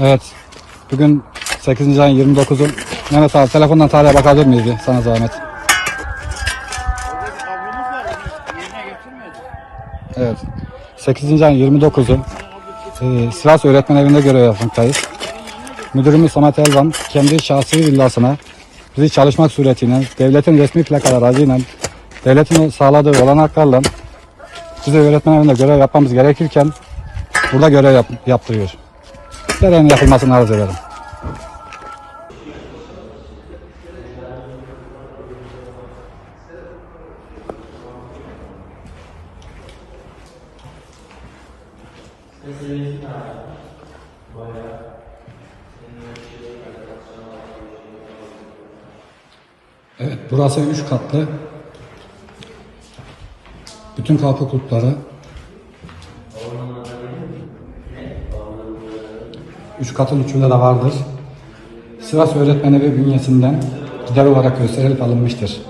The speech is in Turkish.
Evet. Bugün 8. ayın 29'u. Mehmet abi telefondan tarihe bakabilir miyiz? Sana zahmet. Evet. 8. ayın 29'u. Ee, Sivas Öğretmen Evi'nde görev yapmaktayız. Müdürümüz Samet Elvan kendi şahsi villasına bizi çalışmak suretiyle devletin resmi plakalar aracıyla devletin sağladığı olanaklarla bize öğretmen evinde görev yapmamız gerekirken burada görev yap, yaptırıyor. Gereğinin yapılmasını arz ederim. Evet, burası üç katlı. Bütün kapı kulpları. Üç katın üçünde de vardır. Sivas Öğretmen Evi bünyesinden gider olarak gösterilip alınmıştır.